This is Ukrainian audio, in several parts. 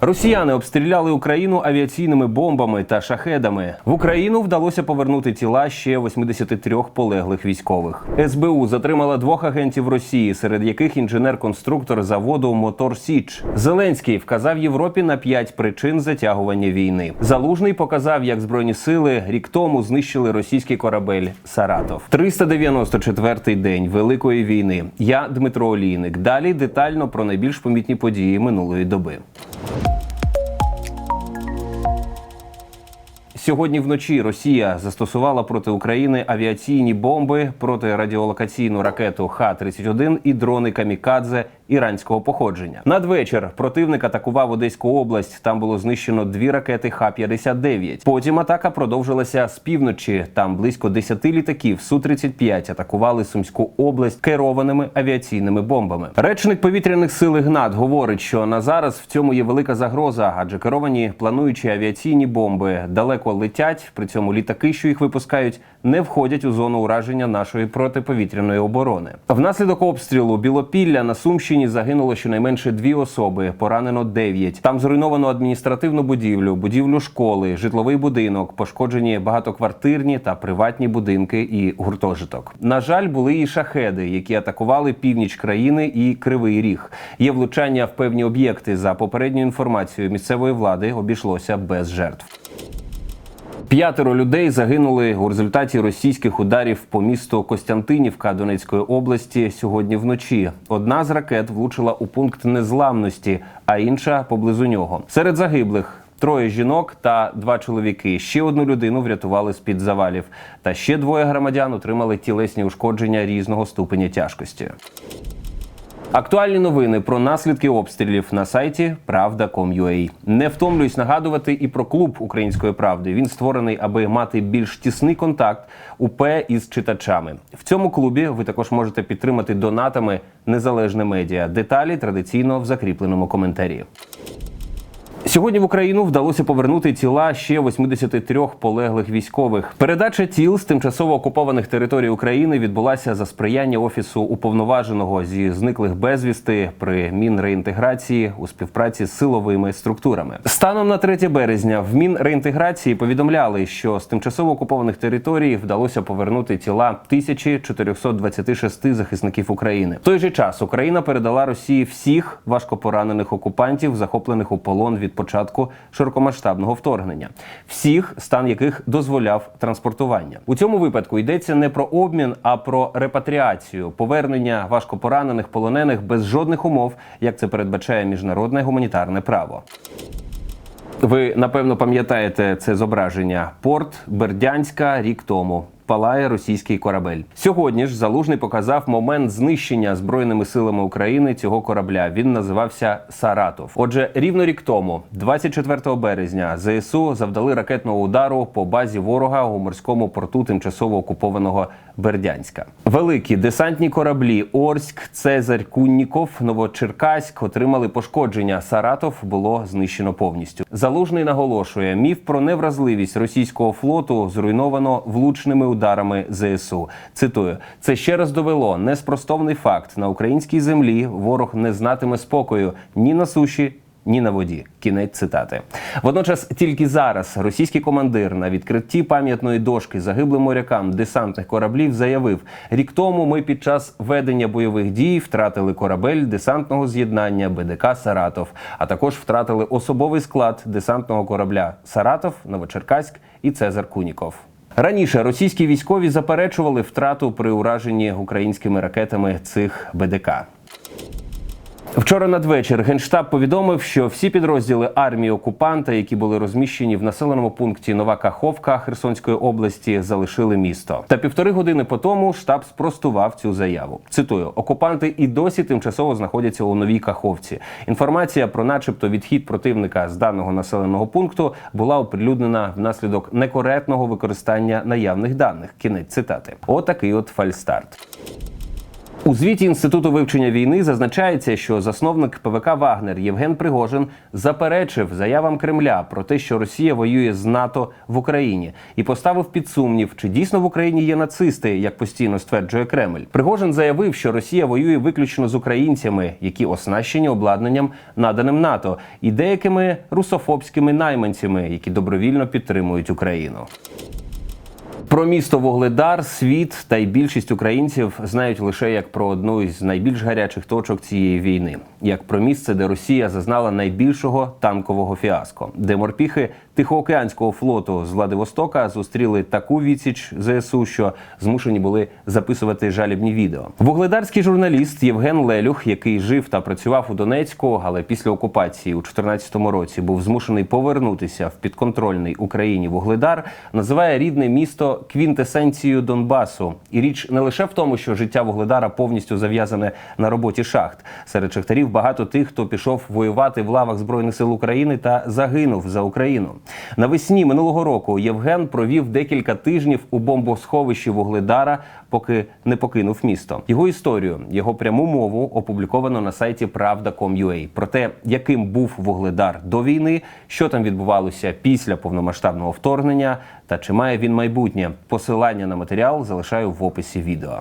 Росіяни обстріляли Україну авіаційними бомбами та шахедами. В Україну вдалося повернути тіла ще 83 полеглих військових. СБУ затримала двох агентів Росії, серед яких інженер-конструктор заводу Мотор Січ. Зеленський вказав Європі на п'ять причин затягування війни. Залужний показав, як збройні сили рік тому знищили російський корабель Саратов. 394-й день Великої війни. Я Дмитро Олійник. Далі детально про найбільш помітні події минулої доби. Сьогодні вночі Росія застосувала проти України авіаційні бомби, протирадіолокаційну ракету Х-31 і дрони Камікадзе іранського походження. Надвечір противник атакував Одеську область. Там було знищено дві ракети Х-59. Потім атака продовжилася з півночі. Там близько 10 літаків Су-35 атакували Сумську область керованими авіаційними бомбами. Речник повітряних сил Ігнат говорить, що на зараз в цьому є велика загроза, адже керовані плануючі авіаційні бомби далеко летять. При цьому літаки, що їх випускають, не входять у зону ураження нашої протиповітряної оборони. Внаслідок обстрілу Білопілля на Сумщині загинуло щонайменше дві особи, поранено дев'ять. Там зруйновано адміністративну будівлю, будівлю школи, житловий будинок, пошкоджені багатоквартирні та приватні будинки і гуртожиток. На жаль, були і шахеди, які атакували північ країни і кривий ріг. Є влучання в певні об'єкти. За попередньою інформацією місцевої влади обійшлося без жертв. П'ятеро людей загинули у результаті російських ударів по місту Костянтинівка Донецької області сьогодні вночі. Одна з ракет влучила у пункт незламності, а інша поблизу нього. Серед загиблих. Троє жінок та два чоловіки. Ще одну людину врятували з під завалів. Та ще двоє громадян отримали тілесні ушкодження різного ступеня тяжкості. Актуальні новини про наслідки обстрілів на сайті Правда.com.ua. Не втомлююсь нагадувати і про клуб української правди. Він створений, аби мати більш тісний контакт УП із читачами. В цьому клубі ви також можете підтримати донатами незалежне медіа. Деталі традиційно в закріпленому коментарі. Сьогодні в Україну вдалося повернути тіла ще 83 полеглих військових. Передача тіл з тимчасово окупованих територій України відбулася за сприяння офісу уповноваженого зі зниклих безвісти при мінреінтеграції у співпраці з силовими структурами. Станом на 3 березня в мінреінтеграції повідомляли, що з тимчасово окупованих територій вдалося повернути тіла 1426 захисників України. В той же час Україна передала Росії всіх важкопоранених окупантів, захоплених у полон від початку широкомасштабного вторгнення, всіх стан яких дозволяв транспортування. У цьому випадку йдеться не про обмін, а про репатріацію, повернення важкопоранених полонених без жодних умов, як це передбачає міжнародне гуманітарне право. Ви напевно пам'ятаєте це зображення. Порт Бердянська рік тому. Палає російський корабель. Сьогодні ж залужний показав момент знищення збройними силами України цього корабля. Він називався Саратов. Отже, рівно рік тому, 24 березня, ЗСУ завдали ракетного удару по базі ворога у морському порту тимчасово окупованого Бердянська. Великі десантні кораблі Орськ, Цезарь, Кунніков, Новочеркаськ отримали пошкодження. Саратов було знищено повністю. Залужний наголошує, міф про невразливість російського флоту зруйновано влучними ударами ЗСУ. Цитую: це ще раз довело неспростовний факт: на українській землі ворог не знатиме спокою ні на суші. Ні на воді, кінець цитати. Водночас, тільки зараз російський командир на відкритті пам'ятної дошки загиблим морякам десантних кораблів заявив: рік тому ми під час ведення бойових дій втратили корабель десантного з'єднання БДК Саратов, а також втратили особовий склад десантного корабля Саратов, Новочеркаськ і Цезар Куніков. Раніше російські військові заперечували втрату при ураженні українськими ракетами цих БДК. Вчора надвечір генштаб повідомив, що всі підрозділи армії окупанта, які були розміщені в населеному пункті Нова Каховка Херсонської області, залишили місто. Та півтори години по тому штаб спростував цю заяву. Цитую: окупанти і досі тимчасово знаходяться у новій Каховці. Інформація про, начебто, відхід противника з даного населеного пункту була оприлюднена внаслідок некоректного використання наявних даних. Кінець цитати. Отакий от фальстарт. У звіті інституту вивчення війни зазначається, що засновник ПВК Вагнер Євген Пригожин заперечив заявам Кремля про те, що Росія воює з НАТО в Україні, і поставив під сумнів, чи дійсно в Україні є нацисти, як постійно стверджує Кремль. Пригожин заявив, що Росія воює виключно з українцями, які оснащені обладнанням, наданим НАТО, і деякими русофобськими найманцями, які добровільно підтримують Україну. Про місто Вугледар світ та й більшість українців знають лише як про одну із найбільш гарячих точок цієї війни, як про місце, де Росія зазнала найбільшого танкового фіаско, де морпіхи Тихоокеанського флоту з Владивостока зустріли таку відсіч ЗСУ, що змушені були записувати жалібні відео. Вугледарський журналіст Євген Лелюх, який жив та працював у Донецьку, але після окупації у 2014 році був змушений повернутися в підконтрольний Україні Вугледар, називає рідне місто квінтесенцією Донбасу. І річ не лише в тому, що життя Вугледара повністю зав'язане на роботі шахт. Серед шахтарів багато тих, хто пішов воювати в лавах збройних сил України та загинув за Україну. Навесні минулого року Євген провів декілька тижнів у бомбосховищі Вугледара, поки не покинув місто. Його історію, його пряму мову опубліковано на сайті Правда.com.ua. Про те, яким був Вугледар до війни, що там відбувалося після повномасштабного вторгнення, та чи має він майбутнє. Посилання на матеріал залишаю в описі відео.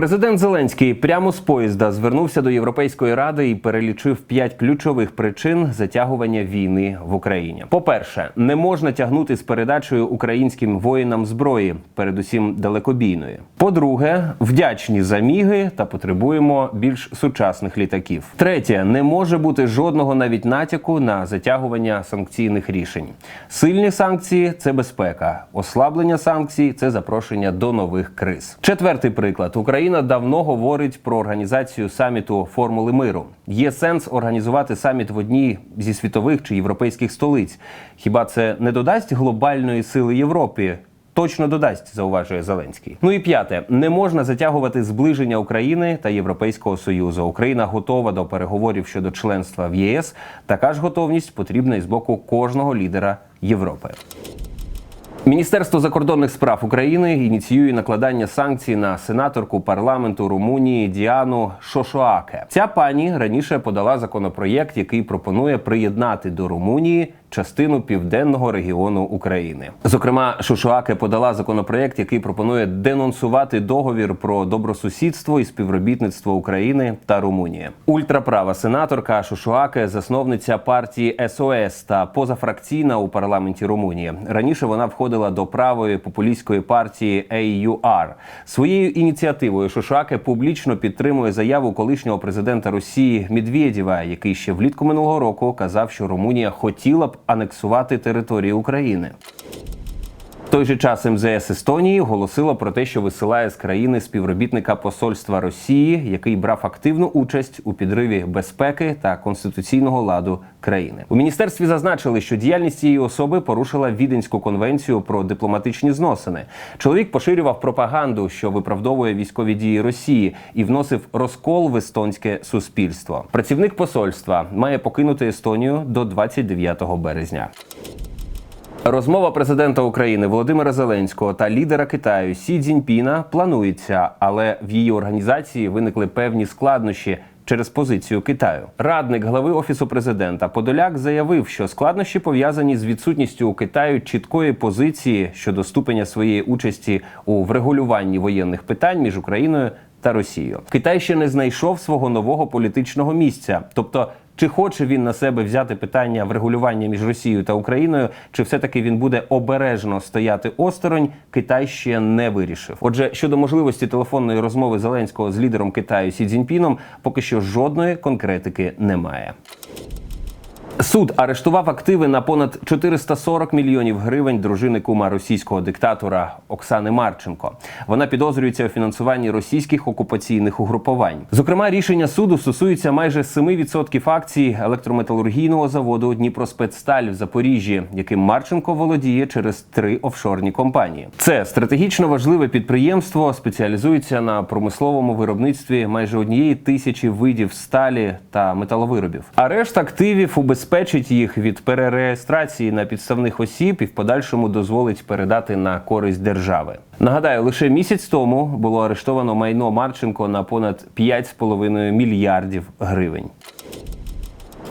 Президент Зеленський прямо з поїзда звернувся до Європейської ради і перелічив п'ять ключових причин затягування війни в Україні. По-перше, не можна тягнути з передачею українським воїнам зброї, передусім далекобійної. По-друге, вдячні за міги та потребуємо більш сучасних літаків. Третє, не може бути жодного навіть натяку на затягування санкційних рішень. Сильні санкції це безпека, ослаблення санкцій це запрошення до нових криз. Четвертий приклад: Україна давно говорить про організацію саміту формули миру. Є сенс організувати саміт в одній зі світових чи європейських столиць. Хіба це не додасть глобальної сили Європі? Точно додасть, зауважує Зеленський. Ну і п'яте, не можна затягувати зближення України та Європейського союзу. Україна готова до переговорів щодо членства в ЄС. Така ж готовність потрібна і з боку кожного лідера Європи. Міністерство закордонних справ України ініціює накладання санкцій на сенаторку парламенту Румунії Діану Шошоаке. Ця пані раніше подала законопроєкт, який пропонує приєднати до Румунії частину південного регіону України. Зокрема, Шошоаке подала законопроєкт, який пропонує денонсувати договір про добросусідство і співробітництво України та Румунії. Ультраправа сенаторка Шошоаке, засновниця партії СОС та позафракційна у парламенті Румунії. Раніше вона входила до правої популістської партії AUR. Своєю ініціативою Шошоаке публічно підтримує заяву колишнього президента Росії Медведєва, який ще влітку минулого року казав, що Румунія хотіла б анексувати територію України. Той же час МЗС Естонії оголосило про те, що висилає з країни співробітника посольства Росії, який брав активну участь у підриві безпеки та конституційного ладу країни. У міністерстві зазначили, що діяльність цієї особи порушила Віденську конвенцію про дипломатичні зносини. Чоловік поширював пропаганду, що виправдовує військові дії Росії, і вносив розкол в естонське суспільство. Працівник посольства має покинути Естонію до 29 березня. Розмова президента України Володимира Зеленського та лідера Китаю Сі Цзіньпіна планується, але в її організації виникли певні складнощі. Через позицію Китаю радник глави офісу президента Подоляк заявив, що складнощі пов'язані з відсутністю у Китаю чіткої позиції щодо ступеня своєї участі у врегулюванні воєнних питань між Україною та Росією. Китай ще не знайшов свого нового політичного місця, тобто. Чи хоче він на себе взяти питання врегулювання між Росією та Україною, чи все-таки він буде обережно стояти осторонь? Китай ще не вирішив. Отже, щодо можливості телефонної розмови Зеленського з лідером Китаю Сі Цзіньпіном, поки що жодної конкретики немає. Суд арештував активи на понад 440 мільйонів гривень дружини кума російського диктатора Оксани Марченко. Вона підозрюється у фінансуванні російських окупаційних угрупувань. Зокрема, рішення суду стосується майже 7% акцій електрометалургійного заводу Дніпроспецсталь в Запоріжжі, яким Марченко володіє через три офшорні компанії. Це стратегічно важливе підприємство, спеціалізується на промисловому виробництві майже однієї тисячі видів сталі та металовиробів. Арешт активів убезпечує убезпечить їх від перереєстрації на підставних осіб і в подальшому дозволить передати на користь держави. Нагадаю, лише місяць тому було арештовано майно Марченко на понад 5,5 мільярдів гривень.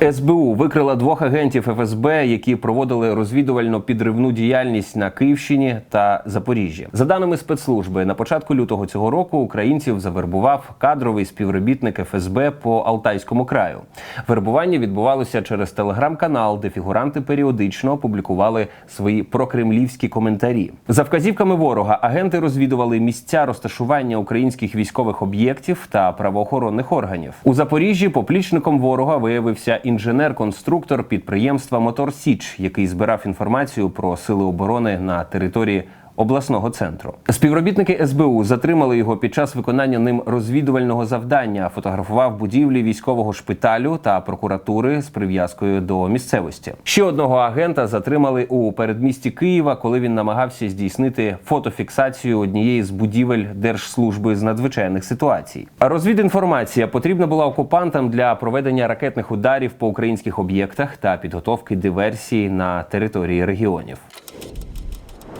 СБУ викрила двох агентів ФСБ, які проводили розвідувально підривну діяльність на Київщині та Запоріжжі. За даними спецслужби, на початку лютого цього року українців завербував кадровий співробітник ФСБ по Алтайському краю. Вербування відбувалося через телеграм-канал, де фігуранти періодично публікували свої прокремлівські коментарі. За вказівками ворога агенти розвідували місця розташування українських військових об'єктів та правоохоронних органів. У Запоріжжі поплічником ворога виявився інженер-конструктор підприємства Мотор Січ, який збирав інформацію про сили оборони на території. Обласного центру співробітники СБУ затримали його під час виконання ним розвідувального завдання. Фотографував будівлі військового шпиталю та прокуратури з прив'язкою до місцевості. Ще одного агента затримали у передмісті Києва, коли він намагався здійснити фотофіксацію однієї з будівель Держслужби з надзвичайних ситуацій. Розвідінформація потрібна була окупантам для проведення ракетних ударів по українських об'єктах та підготовки диверсій на території регіонів.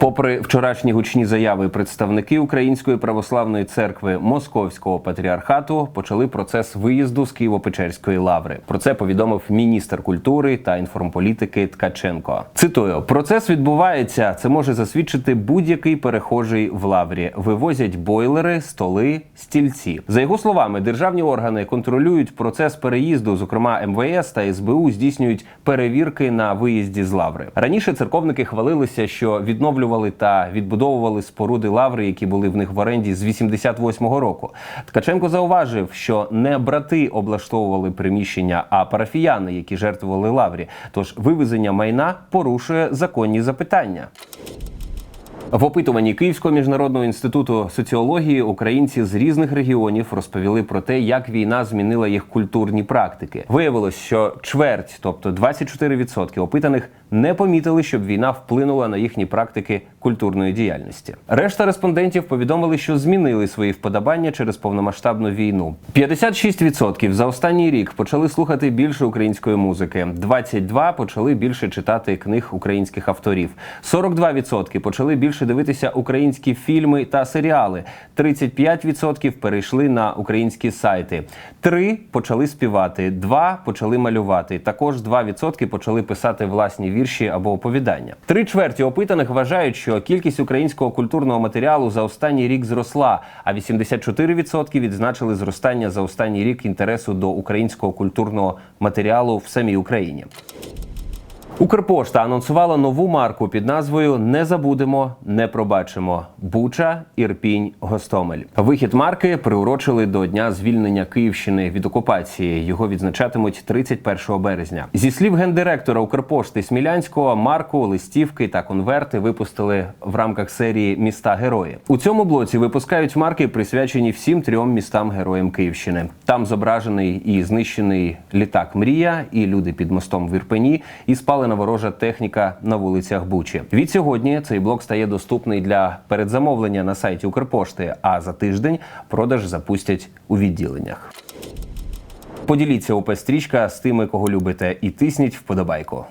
Попри вчорашні гучні заяви, представники Української православної церкви Московського патріархату почали процес виїзду з Києво-Печерської лаври. Про це повідомив міністр культури та інформполітики Ткаченко. Цитую: процес відбувається. Це може засвідчити будь-який перехожий в лаврі. Вивозять бойлери, столи, стільці. За його словами, державні органи контролюють процес переїзду. Зокрема, МВС та СБУ здійснюють перевірки на виїзді з лаври. Раніше церковники хвалилися, що відновлювали та відбудовували споруди лаври, які були в них в оренді з 88-го року. Ткаченко зауважив, що не брати облаштовували приміщення, а парафіяни, які жертвували лаврі. Тож вивезення майна порушує законні запитання. В опитуванні Київського міжнародного інституту соціології українці з різних регіонів розповіли про те, як війна змінила їх культурні практики. Виявилось, що чверть, тобто 24% опитаних, не помітили, щоб війна вплинула на їхні практики культурної діяльності. Решта респондентів повідомили, що змінили свої вподобання через повномасштабну війну. 56% за останній рік почали слухати більше української музики. 22% почали більше читати книг українських авторів. 42% почали більше дивитися українські фільми та серіали. 35% перейшли на українські сайти. 3% почали співати, 2% почали малювати. Також 2% почали писати власні вірші або оповідання. Три чверті опитаних вважають, що кількість українського культурного матеріалу за останній рік зросла, а 84% відзначили зростання за останній рік інтересу до українського культурного матеріалу в самій Україні. Укрпошта анонсувала нову марку під назвою Не забудемо, не пробачимо. Буча, Ірпінь, Гостомель. Вихід марки приурочили до дня звільнення Київщини від окупації. Його відзначатимуть 31 березня. Зі слів гендиректора Укрпошти Смілянського, марку, листівки та конверти випустили в рамках серії Міста Герої. У цьому блоці випускають марки, присвячені всім трьом містам героям Київщини. Там зображений і знищений літак Мрія, і люди під мостом в Ірпені, і спалена ворожа техніка на вулицях Бучі. Від сьогодні цей блок стає доступний для передзамовлення на сайті Укрпошти. А за тиждень продаж запустять у відділеннях. Поділіться УП стрічка з тими, кого любите, і тисніть вподобайку.